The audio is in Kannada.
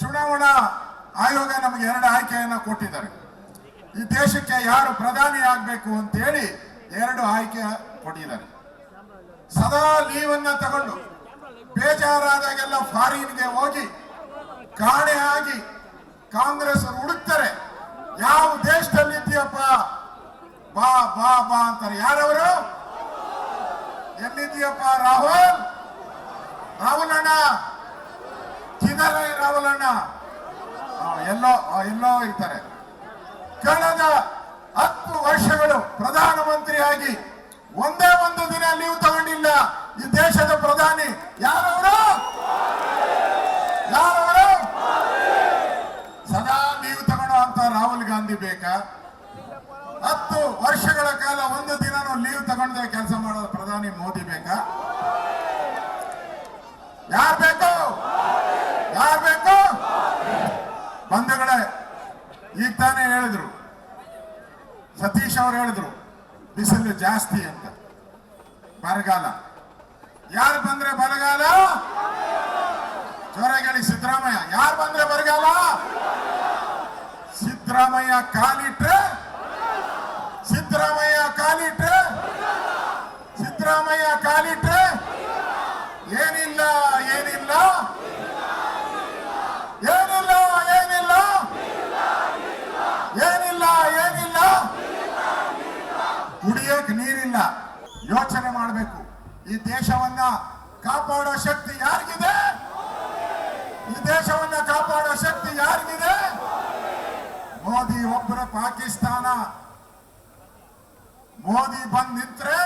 ಚುನಾವಣಾ ಆಯೋಗ ನಮಗೆ ಎರಡು ಆಯ್ಕೆಯನ್ನು ಕೊಟ್ಟಿದ್ದಾರೆ. ಈ ದೇಶಕ್ಕೆ ಯಾರು ಪ್ರಧಾನಿ ಆಗಬೇಕು ಅಂತೇಳಿ ಎರಡು ಆಯ್ಕೆ ಕೊಟ್ಟಿದ್ದಾರೆ. ಸದಾ ಲೀವನ್ನ ತಗೊಂಡು ಬೇಜಾರಾದಾಗೆಲ್ಲ ಫಾರಿನ್ಗೆ ಹೋಗಿ ಕಾಣೆ ಆಗಿ ಕಾಂಗ್ರೆಸ್ ಹುಡುಕ್ತಾರೆ. ಯಾವ ದೇಶದಲ್ಲಿ ಇದೆಯಪ್ಪ ಬಾ ಬಾ ಬಾ ಅಂತಾರೆ. ಯಾರವರು? ಎಲ್ಲಿದೆಯಪ್ಪ ರಾಹುಲ್? ರಾಹುಲ್ ಅಣ್ಣ. ಆ, ಎಲ್ಲೋ ಎಲ್ಲೋ ಇರ್ತಾರೆ ಕಳೆದ ಹತ್ತು ವರ್ಷಗಳು ಪ್ರಧಾನಮಂತ್ರಿಯಾಗಿ ಒಂದೇ ಒಂದು ದಿನ ಲೀವ್ ತಗೊಂಡಿಲ್ಲ. ಈ ದೇಶದ ಪ್ರಧಾನಿ ಯಾರವರು? ಯಾರವರು? ಸದಾ ಲೀವ್ ತಗೊಳ್ಳೋ ಅಂತ ರಾಹುಲ್ ಗಾಂಧಿ ಬೇಕಾ? ಹತ್ತು ವರ್ಷಗಳ ಕಾಲ ಒಂದು ದಿನನೂ ಲೀವ್ ತಗೊಂಡೆ ಕೆಲಸ ಮಾಡೋ ಪ್ರಧಾನಿ ಮೋದಿ ಬೇಕಾ? ಯಾರು ಬೇಕು ಯಾರ್ ಬೇಕು ಬಂಧುಗಳೇ, ಈಗ ತಾನೇ ಹೇಳಿದ್ರು. ಸತೀಶ್ ಅವರು ಹೇಳಿದ್ರು, ಬಿಸಿಲು ಜಾಸ್ತಿ ಅಂತ. ಬರಗಾಲ. ಯಾರು ಬಂದ್ರೆ ಬರಗಾಲ? ಜೋರಾಗಿ ಸಿದ್ದರಾಮಯ್ಯ. ಯಾರು ಬಂದ್ರೆ ಬರಗಾಲ? ಸಿದ್ದರಾಮಯ್ಯ ಕಾಲಿಟ್ರೆ? ಸಿದ್ದರಾಮಯ್ಯ ಕಾಲಿಟ್ರೆ? ಸಿದ್ದರಾಮಯ್ಯ ಕಾಲಿಟ್ರೆ? ಏನಿಲ್ಲ ಏನಿಲ್ಲ ಏನಿಲ್ಲ ಏನಿಲ್ಲ ಏನಿಲ್ಲ ಕುಡಿಯಕ್ ನೀರಿಲ್ಲ. ಯೋಚನೆ ಮಾಡಬೇಕು. ಈ ದೇಶವನ್ನ ಕಾಪಾಡೋ ಶಕ್ತಿ ಯಾರಿಗಿದೆ? ಈ ದೇಶವನ್ನ ಕಾಪಾಡೋ ಶಕ್ತಿ ಯಾರಿಗಿದೆ? ಮೋದಿ ಒಬ್ಬರ ಪಾಕಿಸ್ತಾನ. ಮೋದಿ ಬಂದ್ ನಿಂತ್ರೆ